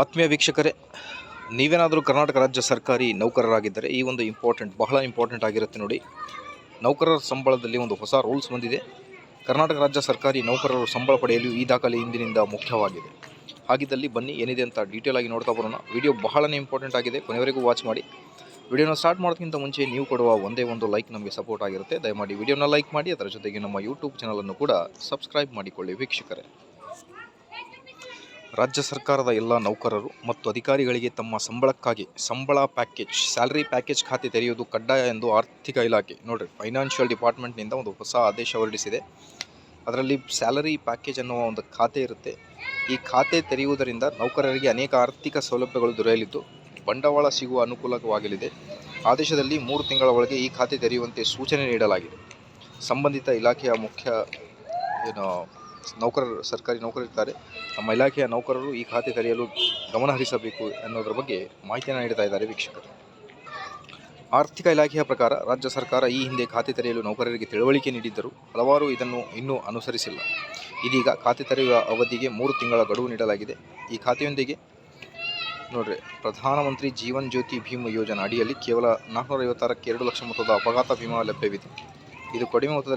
ಆತ್ಮೀಯ ವೀಕ್ಷಕರೇ, ನೀವೇನಾದರೂ ಕರ್ನಾಟಕ ರಾಜ್ಯ ಸರ್ಕಾರಿ ನೌಕರರಾಗಿದ್ದರೆ ಈ ಒಂದು ಇಂಪಾರ್ಟೆಂಟ್ ಬಹಳ ಇಂಪಾರ್ಟೆಂಟ್ ಆಗಿರುತ್ತೆ ನೋಡಿ. ನೌಕರರ ಸಂಬಳದಲ್ಲಿ ಒಂದು ಹೊಸ ರೂಲ್ಸ್ ಬಂದಿದೆ. ಕರ್ನಾಟಕ ರಾಜ್ಯ ಸರ್ಕಾರಿ ನೌಕರರು ಸಂಬಳ ಪಡೆಯಲು ಈ ದಾಖಲೆ ಇಂದಿನಿಂದ ಮುಖ್ಯವಾಗಿದೆ. ಹಾಗಿದ್ದಲ್ಲಿ ಬನ್ನಿ, ಏನಿದೆ ಅಂತ ಡೀಟೇಲ್ ಆಗಿ ನೋಡ್ತಾ ಬರೋಣ. ವಿಡಿಯೋ ಬಹಳನೇ ಇಂಪಾರ್ಟೆಂಟ್ ಆಗಿದೆ, ಕೊನೆವರೆಗೂ ವಾಚ್ ಮಾಡಿ. ವಿಡಿಯೋನ ಸ್ಟಾರ್ಟ್ ಮಾಡೋದಕ್ಕಿಂತ ಮುಂಚೆ ನೀವು ಕೊಡುವ ಒಂದೇ ಒಂದು ಲೈಕ್ ನಮಗೆ ಸಪೋರ್ಟ್ ಆಗಿರುತ್ತೆ. ದಯಮಾಡಿ ವಿಡಿಯೋನ ಲೈಕ್ ಮಾಡಿ, ಅದರ ಜೊತೆಗೆ ನಮ್ಮ ಯೂಟ್ಯೂಬ್ ಚಾನಲನ್ನು ಕೂಡ ಸಬ್ಸ್ಕ್ರೈಬ್ ಮಾಡಿಕೊಳ್ಳಿ ವೀಕ್ಷಕರೇ. ರಾಜ್ಯ ಸರ್ಕಾರದ ಎಲ್ಲ ನೌಕರರು ಮತ್ತು ಅಧಿಕಾರಿಗಳಿಗೆ ತಮ್ಮ ಸಂಬಳಕ್ಕಾಗಿ ಸಂಬಳ ಪ್ಯಾಕೇಜ್, ಸ್ಯಾಲರಿ ಪ್ಯಾಕೇಜ್ ಖಾತೆ ತೆರೆಯುವುದು ಕಡ್ಡಾಯ ಎಂದು ಆರ್ಥಿಕ ಇಲಾಖೆ ನೋಡಿರಿ, ಫೈನಾನ್ಷಿಯಲ್ ಡಿಪಾರ್ಟ್ಮೆಂಟ್ನಿಂದ ಒಂದು ಹೊಸ ಆದೇಶ ಹೊರಡಿಸಿದೆ. ಅದರಲ್ಲಿ ಸ್ಯಾಲರಿ ಪ್ಯಾಕೇಜ್ ಅನ್ನುವ ಒಂದು ಖಾತೆ ಇರುತ್ತೆ. ಈ ಖಾತೆ ತೆರೆಯುವುದರಿಂದ ನೌಕರರಿಗೆ ಅನೇಕ ಆರ್ಥಿಕ ಸೌಲಭ್ಯಗಳು ದೊರೆಯಲಿದ್ದು, ಬಂಡವಾಳ ಸಿಗುವ ಅನುಕೂಲವಾಗಲಿದೆ ಆದೇಶದಲ್ಲಿ ಮೂರು ತಿಂಗಳ ಒಳಗೆ ಈ ಖಾತೆ ತೆರೆಯುವಂತೆ ಸೂಚನೆ ನೀಡಲಾಗಿದೆ. ಸಂಬಂಧಿತ ಇಲಾಖೆಯ ಮುಖ್ಯ ಏನು ನೌಕರರು ಸರ್ಕಾರಿ ನೌಕರಿರ್ತಾರೆ ನಮ್ಮ ಇಲಾಖೆಯ ನೌಕರರು ಈ ಖಾತೆ ತೆರೆಯಲು ಗಮನ ಹರಿಸಬೇಕು ಅನ್ನೋದರ ಬಗ್ಗೆ ಮಾಹಿತಿಯನ್ನು ನೀಡ್ತಾ ಇದ್ದಾರೆ ವೀಕ್ಷಕರು. ಆರ್ಥಿಕ ಇಲಾಖೆಯ ಪ್ರಕಾರ ರಾಜ್ಯ ಸರ್ಕಾರ ಈ ಹಿಂದೆ ಖಾತೆ ತೆರೆಯಲು ನೌಕರರಿಗೆ ತಿಳುವಳಿಕೆ ನೀಡಿದ್ದರೂ ಹಲವಾರು ಇದನ್ನು ಇನ್ನೂ ಅನುಸರಿಸಿಲ್ಲ. ಇದೀಗ ಖಾತೆ ತೆರೆಯುವ ಅವಧಿಗೆ ಮೂರು ತಿಂಗಳ ಗಡುವು ನೀಡಲಾಗಿದೆ. ಈ ಖಾತೆಯೊಂದಿಗೆ ನೋಡ್ರಿ, ಪ್ರಧಾನಮಂತ್ರಿ ಜೀವನ್ ಜ್ಯೋತಿ ಭೀಮಾ ಯೋಜನಾ ಅಡಿಯಲ್ಲಿ ಕೇವಲ ನಾಲ್ಕುನೂರ ಐವತ್ತಾರಕ್ಕೆ ಎರಡು ಲಕ್ಷ ಮೊತ್ತದ ಅಪಘಾತ ವಿಮಾ ಲಭ್ಯವಿದೆ. ಇದು ಕಡಿಮೆ ಮೊತ್ತದಲ್ಲಿ